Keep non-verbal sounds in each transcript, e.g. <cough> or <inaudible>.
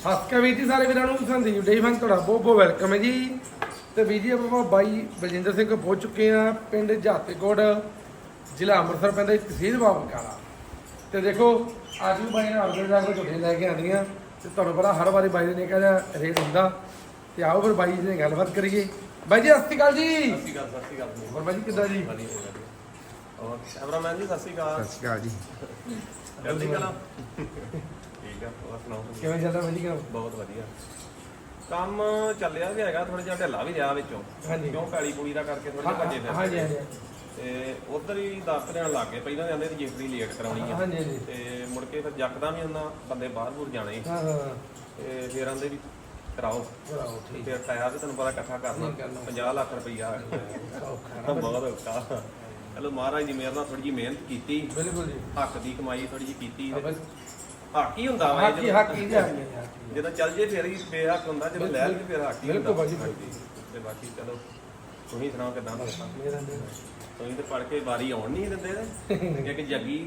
ਹਸਕਾ ਵੀਰ ਜੀ ਸਾਰੇ ਵੀਰਾਂ ਨੂੰ ਸੰਦੀਪ ਡੇ ਫਨ ਤੁਹਾਡਾ ਬਹੁਤ ਬਹੁਤ ਵੈਲਕਮ ਹੈ ਜੀ। ਤੇ ਵੀਰ ਜੀ ਆਪਾਂ ਬਾਈ ਬਲਜਿੰਦਰ ਸਿੰਘ ਪਹੁੰਚ ਚੁੱਕੇ ਆ ਪਿੰਡ ਜਾਤੇਕੋਟ ਜ਼ਿਲ੍ਹਾ ਅੰਮ੍ਰਿਤਸਰ ਪੈਂਦਾ ਤਹਿਸੀਲ ਬਾਬਕਾਲਾ ਤੇ ਦੇਖੋ ਅੱਜ ਵੀ ਬਾਈ ਨੇ ਆਰਡਰ ਜਾ ਕੇ ਝੋਟੇ ਲੈ ਕੇ ਆਉਂਦੀਆਂ ਤੇ ਤੁਹਾਨੂੰ ਪਤਾ ਹਰ ਵਾਰੀ ਬਾਈ ਦੇ ਨਿਕਾ ਜਿਹਾ ਰੇਟ ਹੁੰਦਾ। ਤੇ ਆਓ ਫਿਰ ਬਾਈ ਜੀ ਨਾਲ ਗੱਲਬਾਤ ਕਰੀਏ। ਬਾਈ ਜੀ ਸਤਿ ਸ਼੍ਰੀ ਅਕਾਲ ਜੀ। ਸਤਿ ਸ਼੍ਰੀ ਅਕਾਲ ਸਤਿ ਸ਼੍ਰੀ ਅਕਾਲ ਹੋਰ ਬਾਈ ਜੀ ਕਿੱਦਾਂ ਜੀ? ਔਰ ਕੈਮਰਾਮੈਨ ਜੀ ਸਤਿ ਸ਼੍ਰੀ ਅਕਾਲ। ਸ਼੍ਰੀ ਅਕਾਲ ਜੀ। ਜਲਦੀ ਕਰਾਂ ਠੀਕ ਆ ਹੋਰ ਸੁਣਾਓ ਤੁਸੀਂ? ਕਿਵੇਂ ਚੱਲਦਾ ਬਾਈ ਜੀ ਕੰਮ? ਬਹੁਤ ਵਧੀਆ। ਕੰਮ ਚੱਲਿਆ ਵੀ ਹੈਗਾ ਥੋੜਾ ਜਿਹਾ ਢਿੱਲਾ ਵੀ ਰਿਹਾ ਵਿੱਚੋਂ। ਹਾਂਜੀ। ਕਿਉਂ ਕਾਲੀ ਕੁੜੀ ਦਾ ਕਰਕੇ ਥੋੜੇ ਜਿਹਾ ਭੱਜੇ ਹਾਂਜੀ ਹਾਂਜੀ। ਤੇ ਉਧਰ ਹੀ ਦਸ ਦਿਨ ਲੱਗ ਗਏ ਪਹਿਲਾਂ ਜਾਂਦੇ ਰਜਿਸਟਰੀ ਲੇਟ ਕਰਾਉਣੀ ਆ। ਹਾਂਜੀ ਹਾਂਜੀ। ਤੇ ਮੁੜ ਕੇ ਫਿਰ ਜੱਕਦਾ ਵੀ ਉਹਨਾਂ ਬੰਦੇ ਬਾਹਰ ਬੂਰ ਜਾਣੇ। ਹਾਂ ਹਾਂ ਤੇ ਫਿਰ ਆਂਦੇ ਵੀ ਕਰਾਓ। ਚਲੋ ਠੀਕ। ਫਿਰ ਟਾਇਆ ਤੇ ਤੁਹਾਨੂੰ ਪਤਾ ਇਕੱਠਾ ਕਰਨਾ। ਨਹੀਂ ਕਰਨਾ। 50 ਲੱਖ ਰੁਪਈਆ। ਔਖਾ ਬਹੁਤ ਔਖਾ। ਚਲੋ ਮਹਾਰਾਜ ਜੀ ਮੇਰੇ ਨਾਲ ਥੋੜੀ ਜਿਹੀ ਮਿਹਨਤ ਕੀਤੀ। ਬਿਲਕੁਲ ਜੀ। ਹੱਕ ਦੀ ਕਮਾਈ ਥੋੜੀ ਜਿਹੀ ਕੀਤੀ। ਆ ਬਸ। ਹੱਕ ਹੀ ਹੁੰਦਾ ਵਾ ਹੱਕ ਹੀ ਹੱਕ ਹੀ ਜਾ ਜਦੋਂ ਚੱਲ ਜੇ ਫਿਰ ਹੀ ਬੇਹੱਕ ਹੁੰਦਾ ਜਦੋਂ ਲੈ ਲਈਏ ਫਿਰ ਹੱਕ ਹੀ ਬਿਲਕੁਲ ਹੁੰਦਾ ਭਾਜੀ। ਤੇ ਬਾਕੀ ਚਲੋ ਤੁਸੀਂ ਸੁਣਾਓ ਕਿਦਾਂ ਤੁਸੀਂ ਮੇਰਾ ਮੇਰਾ ਤੇ ਪੜ ਕੇ ਵਾਰੀ ਆਉਣ ਨਹੀਂ ਦਿੰਦੇ ਇੱਕ ਜੱਗੀ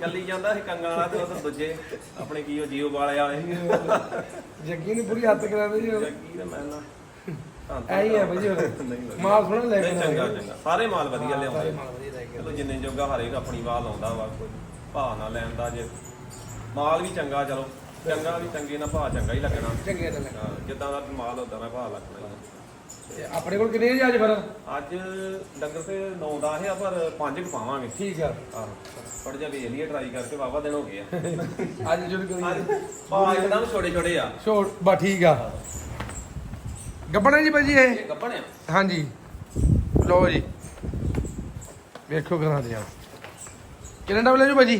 ਚੱਲੀ ਜਾਂਦਾ ਸੀ ਕੰਗਾਂ ਵਾਲਾ ਤੇ ਉਧਰ ਦੂਜੇ ਆਪਣੇ ਕੀ ਉਹ ਜੀਓ ਵਾਲੇ। ਆਏ ਜੱਗੀ ਨੇ ਪੂਰੀ ਹੱਥ ਕਰਾਉਂਦੇ ਜੀ ਜੱਗੀ ਤੇ ਮੈਂ ਨਾ ਧੰਨ ਧੰਨ ਐ ਹੀ ਆ। ਜੀ ਵਧੀਆ। ਮਾਲ ਥੋੜਾ ਲੈ ਕੇ ਚੰਗਾ ਚੰਗਾ। ਸਾਰੇ ਮਾਲ ਵਧੀਆ ਲਿਆਉਂਦੇ। ਮਾਲ ਵਧੀਆ ਲੈ ਕੇ ਚਲੋ ਜਿੰਨੇ ਜੋਗਾ ਹਰੇਕ ਆਪਣੀ ਵਾਹ ਲਾਉਂਦਾ ਵਾ ਕੋਈ ਭਾਅ ਨਾ ਲੈਣ ਦਾ ਜੇ। ਮਾਲ ਵੀ ਚੰਗਾ ਚਲੋ। ਚੰਗਾ ਵੀ ਚੰਗੇ ਨਾਲ ਭਾਅ ਚੰਗਾ ਹੀ ਲੱਗਣਾ। ਚੰਗੇ ਤਾਂ ਲੱਗਾ ਹਾਂ, ਜਿੱਦਾਂ ਦਾ ਮਾਲ ਹੁੰਦਾ ਨਾ ਭਾਅ ਲੱਗਣਾ ਹੀ ਤੇ ਆਪਣੇ ਕੋਲ ਕਿੰਨੇ ਜੀ ਅੱਜ ਫਿਰ। ਅੱਜ ਡੰਗਰ ਤੇ 9-10 ਆ ਪਰ 5 ਕੁ ਪਾਵਾਂਗੇ। ਠੀਕ ਆ। ਆਹੋ। ਥੋੜਾ ਜਿਹਾ ਵੇਖ ਲਈਏ ਟਰਾਈ ਕਰਕੇ ਵਾਵਾ ਦਿਨ ਹੋ ਗਏ ਆ। <laughs> ਅੱਜ ਜੁੜ ਕਰੀ ਅੱਜ ਭਾਅ ਇੱਕਦਮ ਛੋਟੇ ਛੋਟੇ ਆ। ਛੋੜ ਬਾ ਠੀਕ ਆ। ਗੱਬਣਾ ਜੀ ਭਾਜੀ ਇਹ? ਇਹ ਗੱਬਣ ਆ। ਹਾਂਜੀ। ਲਓ ਜੀ। ਵੇਖੋ ਕਰਾਂ ਦੇ ਆ ਕਿੰਨੇ ਡਬਲ ਜੀ ਭਾਜੀ?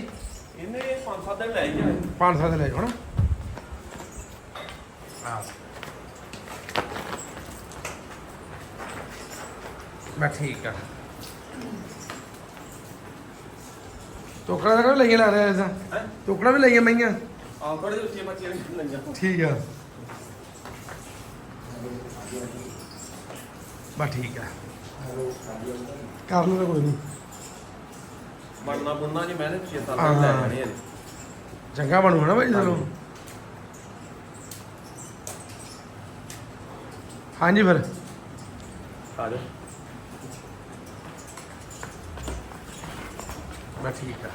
ਇਹਨੇ 5-7 ਦਿਨ ਲੈ ਹੀ ਜਾਣੇ। ਪੰਜ ਸੱਤ ਲੈ ਜਾਓ ਨਾ ਆ ਮੈਂ ਠੀਕ ਆ। ਟੋਕਰਾ ਦਾ ਲਈਏ ਲਾ ਰਿਹਾ ਐਸਾ ਹੈ? ਟੋਕਰਾ ਵੀ ਲਈਏ ਮਈਆਂ ਆ ਥੋੜੇ ਜਿਹੇ ਉੱਚੇ ਬੱਚੇ ਲੰਗਾ ਠੀਕ ਆ। ਬਾ ਠੀਕ ਆ। ਕਰ ਲਓ ਤਾਂ ਕੋਈ ਨਹੀਂ ਬਣਨਾ ਬੁੰਨਾ ਜੀ ਮੈਂ 6-7 ਹਾਂ। ਦਿਨ ਲੈ ਜਾਣੇ ਆ ਚੰਗਾ ਬਣੂਗਾ ਨਾ ਭਾਈ ਚਲੋ। ਹਾਂਜੀ ਫਿਰ। ਆ ਜਾ ਬਾ ਠੀਕ ਆ।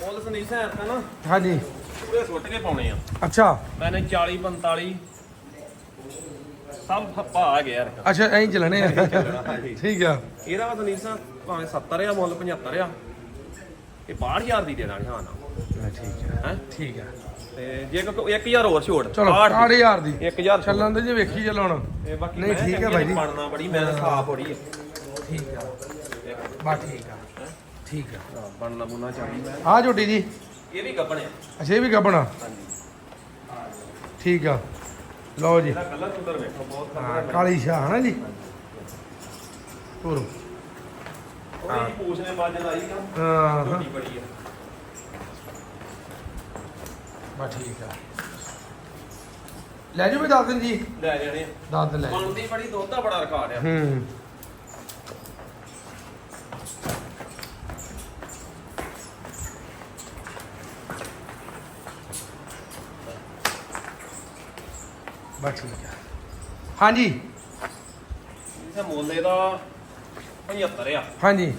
ਮੁੱਲ ਸੰਦੀਪ ਹੈ ਤਾਂ ਨਾ। ਹਾਂਜੀ। ਪੂਰੇ ਸੁੱਟ ਕੇ ਪਾਉਣੇ ਆ। ਅੱਛਾ। ਮੈਨੇ 40 45 ਸਭ ਆ ਗਿਆ ਯਾਰ। ਅੱਛਾ ਐਂ ਚੱਲਣੇ ਆ। ਠੀਕ ਆ। ਇਹਦਾ ਵਾ ਸਾਹਿਬ ਭਾਵੇਂ 70 ਆ ਮੁੱਲ 75 ਆ ਇਹ 62000 ਦੀ ਦੇ ਦਾਂਗੇ ਹਾਂ ਨਾ। ਠੀਕ ਆ। ਹੈ? ਠੀਕ ਆ। ਤੇ ਜੇ ਕੋਈ 1000 ਹੋਰ ਛੋਟ ਚਲੋ 8000 ਦੀ। 1000 ਚੱਲਣ ਦੇ ਜੇ ਵੇਖੀ ਤੇ ਬਾਕੀ ਨਹੀਂ, ਠੀਕ ਆ ਬਾਈ ਜੀ। ਬੜੀ ਮੈਂ ਸਾਫ਼ ਹੈ ਠੀਕ ਆ। ਬਾ ਠੀਕ ਆ। ਠੀਕ ਆ। ਹਾਂ, ਬਣਨਾ ਬੁਣਾ ਚਾਹੀਦੀ ਮੈਂ। ਆ ਝੋਟੀ ਜੀ। ਇਹ ਵੀ ਗੱਬਣ ਆ ਅੱਛਾ ਇਹ ਵੀ ਗੱਬਣਾ ਹਾਂਜੀ। ਠੀਕ ਆ। ਲਓ ਜੀ। ਇਹਦਾ ਕਲਰ ਸੁੰਦਰ ਵੇਖੋ ਬਹੁਤ ਹਾਂ ਕਾਲੀ ਸ਼ਾਹ ਹਨਾ ਜੀ? ਤੁਰ ਉਹਦੀ ਪੂਛ ਨੇ ਬਾਜ ਲਾਈ ਨਾ ਹਾਂ ਹਾਂ। ਛੋਟੀ ਬੜੀ ਆ। ਬਾ ਠੀਕ ਆ। ਲੈ ਜੂ ਵੀ ਦੱਸ ਦਿਨ ਜੀ। ਲੈ ਜਾਣੇ ਆ। ਦੱਸ ਦਿਨ ਲੈ ਜਾਓ। ਬਣਦੀ ਬੜੀ ਦੁੱਧ ਦਾ ਬੜਾ ਰਿਕਾਰਡ ਆ। ਹੂੰ। ਬਾ ਠੀਕ ਆ। ਹਾਂਜੀ। ਇਸੇ ਮੁੱਲ ਦਾ 75 ਆ। ਹਾਂਜੀ।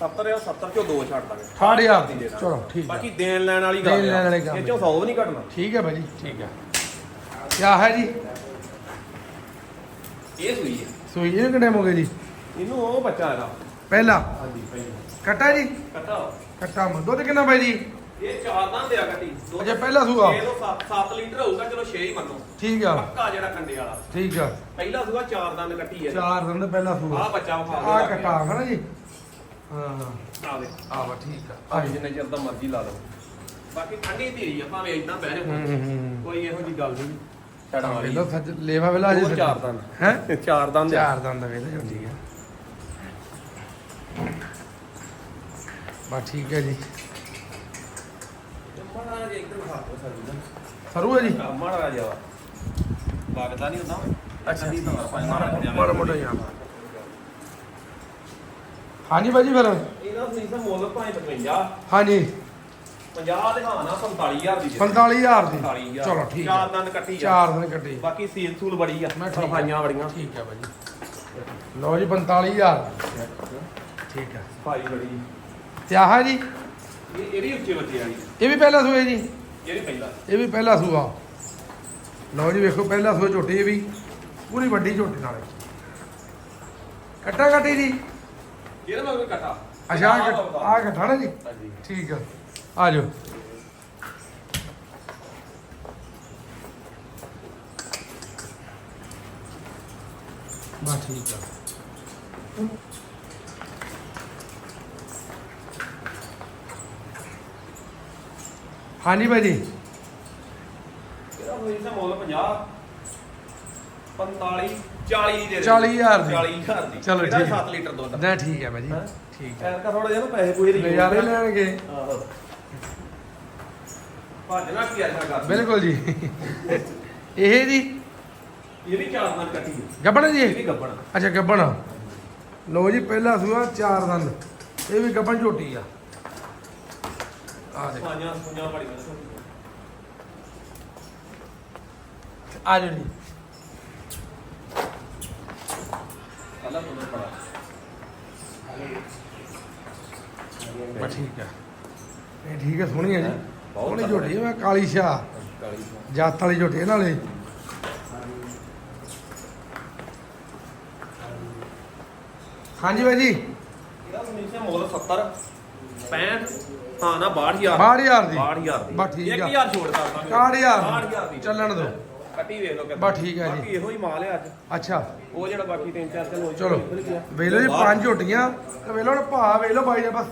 70 ਆ 70 ਚੋਂ ਦੋ ਛੱਡ ਦਾਂਗੇ ਸਾਢੇ ਅੱਠ ਦੀ ਦੇ ਦਾਂਗੇ। ਚਲੋ, ਠੀਕ ਆ। ਬਾਕੀ ਦੇਣ ਲੈਣ ਵਾਲੀ ਦੇਣ ਗੱਲ ਲੈਣ ਵਾਲੀ ਗੱਲ ਇਹ ਚੋਂ 100 ਵੀ ਨਹੀਂ ਘਟਣਾ ਠੀਕ ਹੈ ਭਾਜੀ ਠੀਕ ਹੈ। ਕਿਆ ਹੈ ਜੀ? ਇਹ ਸੂਈ ਹੈ ਸੋ ਇਹ ਕਿੰਨੇ ਹੋ ਗਏ ਜੀ? ਇਹਨੂੰ ਉਹ ਬੱਚਾ ਇਹਦਾ ਪਹਿਲਾ। ਹਾਂਜੀ ਭਾਈ ਕੱਟਾ ਜੀ? ਕੱਟਾ। ਕੱਟਾ ਮ ਦੁੱਧ ਕਿੰਨਾ ਭਾਈ ਜੀ? ਇਹ ਚਾਰ ਦਾਂ ਅੱਛਾ ਪਹਿਲਾ ਸੂਆ? ਇਹ ਤੋਂ 7 ਲੀਟਰ ਹੋਊਗਾ ਚਲੋ 6 ਹੀ ਮੰਨੋ। ਠੀਕ ਆ। ਪੱਕਾ ਜਿਹੜਾ ਕੰਡੇ ਵਾਲਾ। ਠੀਕ ਆ। ਪਹਿਲਾ ਸੂਆ ਚਾਰ ਦੰਦ ਕੱਟੀ ਹੈ ਚਾਰ ਦਿਨ ਦਾ ਪਹਿਲਾ ਸੂਆ। ਆ ਬੱਚਾ ਵਿਖਾ ਆ ਕੱਟਾ ਹੈ ਨਾ ਜੀ? ਹਾਂ। ਆ ਦੇ ਆ ਵਾ ਠੀਕ ਆ। ਭਾਵੇਂ ਜਿੰਨੇ ਚਿਰ ਦਾ ਮਰਜ਼ੀ ਲਾ ਲਓ। ਬਾਕੀ ਠੰਡੀ ਧੀਰੀ ਆ ਭਾਵੇਂ ਇਦਾਂ ਬਹਿ ਹੂੰ। ਜਾਓ ਹੂੰ ਕੋਈ ਇਹੋ ਜੀ ਗੱਲ ਨਹੀਂ। ਛੜਾ ਵਾਲੀ ਵੇਲੋ ਸੱਜ ਲੇਵਾ ਵੇਲਾ ਅਜੇ ਚਾਰ ਦੰਦ। ਹੈ? ਚਾਰ ਦੰਦ ਆ। ਚਾਰ ਦਿਨ ਦਾ ਵੇਲਾ ਜੋ ਠੀਕ ਆ। ਬਾ ਠੀਕ ਹੈ ਜੀ। ਜਿਹਾ ਇੱਧਰ ਦਿਓ ਸਾਨੂੰ ਸਰੂ ਹੈ ਜੀ। ਮਾੜਾ ਜਿਹਾ ਵਾ। ਲੱਗਦਾ ਨਹੀਂ ਹੁੰਦਾ। ਅੱਛਾ। ਮਾੜਾ ਮੋਟਾ ਜਿਹਾ ਹਾਂਜੀ ਬਾਜੀ ਫਿਰ। ਇਹਦਾ ਤੁਸੀਂ ਮੁੱਲ ਭਾਵੇਂ 55 ਹਾਂਜੀ। 50 ਦੇ ਹਾਂ ਨਾ 45000 ਦੀ ਦੇ 45000 ਦੀ। 45000 ਚਲੋ ਠੀਕ ਚਾਰ ਹੈ ਦੰਦ ਕੱਟੀ ਆ। ਚਾਰ ਦਿਨ ਕੱਟੀ। ਬਾਕੀ ਸੀਲ ਸੂਲ ਬੜੀ ਆ। ਮੈਂ ਠੀਕ ਆ। ਸਫਾਈਆਂ ਬੜੀਆਂ। ਠੀਕ ਹੈ ਬਾਜੀ ਲਓ ਜੀ 45000 ਠੀਕ ਹੈ ਸਫ਼ਾਈ ਬੜੀ। ਤੇ ਆਹ ਜੀ? ਇਹ ਇਹਦੀ ਉੱਚੇ ਇਹ ਵੀ ਪਹਿਲਾ ਸੂਏ ਜੀ। ਜਿਹੜੀ ਪਹਿਲਾ। ਇਹ ਵੀ ਪਹਿਲਾ ਸੂਆ। ਲਓ ਜੀ ਵੇਖੋ ਪਹਿਲਾ ਸੂਆ ਝੋਟੀ ਇਹ ਵੀ। ਪੂਰੀ ਵੱਡੀ ਝੋਟੀ ਨਾਲੇ ਕੱਟਾ ਕੱਟੀ ਜੀ? ਇਹਦਾ ਮੈਂ ਕੋਈ ਕਟਾ। ਅੱਛਾ ਆ ਕੱਟਾ ਨਾ ਜੀ? ਹਾਂਜੀ। ਠੀਕ ਆ। ਆ ਜਾਓ। ਬਸ ਠੀਕ ਆ। ਹਾਂਜੀ ਭਾਈ ਜੀ। ਇਹਦਾ ਹੋਈ ਸਾ ਮੁੱਲ 50 45 40 ਦੇ 40,000 ਦੀ। 40000 ਦੀ। ਚਲੋ ਇਹਦਾ ਠੀਕ। 7 ਲੀਟਰ ਦੁੱਧ। ਨਾ ਠੀਕ ਹੈ ਭਾਈ ਜੀ। ਹੈਂ? ਠੀਕ ਹੈ। ਐਰ ਥੋੜਾ ਜਿਹਾ ਨਾ ਪੈਸੇ ਪੂਏ ਦੀ ਨਜ਼ਾਰੇ ਲੈਣਗੇ। ਆਹੋ। ਭਾਜਣਾ ਕੀ ਆਇਆ ਕਰ। ਬਿਲਕੁਲ ਜੀ। ਇਹ ਜੀ? ਇਹ ਵੀ ਚਾਰ ਨਾਲ ਕੱਟੀ ਹੈ। ਗੱਬਣ ਜੀ ਇਹ? ਵੀ ਗੱਬਣ ਅੱਛਾ ਗੱਬਣ। ਲੋ ਜੀ ਪਹਿਲਾ ਸੂਆ ਚਾਰ ਦੰਦ। ਇਹ ਵੀ ਗੱਬਣ ਝੋਟੀ ਆ। ਆ ਦੇ ਸਫਾਈਆਂ ਸਫਾਈਆਂ ਬੜੀਆਂ ਆ ਜਾਓ ਜੀ। ਤੁਹਾਨੂੰ ਬੜਾ ਠੀਕ ਹੈ ਇਹ ਠੀਕ ਹੈ ਸੋਹਣੀ ਹੈ ਜੀ। ਬਹੁਤ ਸੋਹਣੀ ਝੋਟੀ ਹੈ। ਮੈਂ ਕਾਲੀ ਕਾਲੀ ਜਾਤ ਵਾਲੀ ਝੋਟੀ ਨਾਲੇ। ਹਾਂਜੀ ਬਾਈ ਜੀ। ਇਹਦਾ ਮੁੱਲ 70 65 ਹਾਂ ਨਾ 62000 62000 ਦੀ। 62000 ਦੀ। ਬਸ ਠੀਕ ਆ। 1000 ਛੋੜ ਕਰ ਦਾਂਗੇ 62000 62000 ਦੀ? ਚੱਲਣ ਦਿਓ। ਕੱਟੀ ਵੇਖ ਲਓ। ਬਸ ਠੀਕ ਆ ਜੀ। ਬਾਕੀ ਇਹੋ ਹੀ ਮਾਲ ਹੈ ਅੱਜ। ਅੱਛਾ। ਉਹ ਜਿਹੜਾ ਬਾਕੀ ਤਿੰਨ ਚਾਰ ਦਿਨ ਹੋ ਚਲੋ। ਵੇਖ ਲਓ ਜੀ ਪੰਜ ਝੋਟੀਆਂ। ਤੇ ਵੇਖ ਲਓ ਹੁਣ ਭਾ ਵੇਖ ਲਓ ਬਾਈ ਦਾ ਬਸ।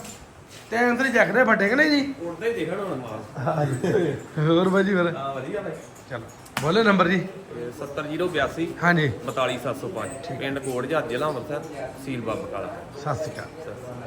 ਟਾਈਮ ਤੇ ਜਗਦੇ ਵੱਡੇ ਕਿ ਨਹੀਂ ਜੀ? ਉੜਦੇ ਹੀ ਦੇਖਣ ਹੁਣ ਮਾਲ। ਹੋਰ ਬਾਈ ਜੀ ਫਿਰ? ਹਾਂ ਵਧੀਆ ਭਾਈ ਚਲੋ। ਬੋਲੇ ਨੰਬਰ ਜੀ। 70082 ਹਾਂਜੀ 42705 ਪਿੰਡ ਕੋਟ ਜਹਾਜ਼ ਜ਼ਿਲ੍ਹਾ ਅੰਮ੍ਰਿਤਸਰ ਸੀਲ ਬਾਬਾ ਕਾਲਾ। ਸਤਿ ਸ਼੍ਰੀ ਅਕਾਲ।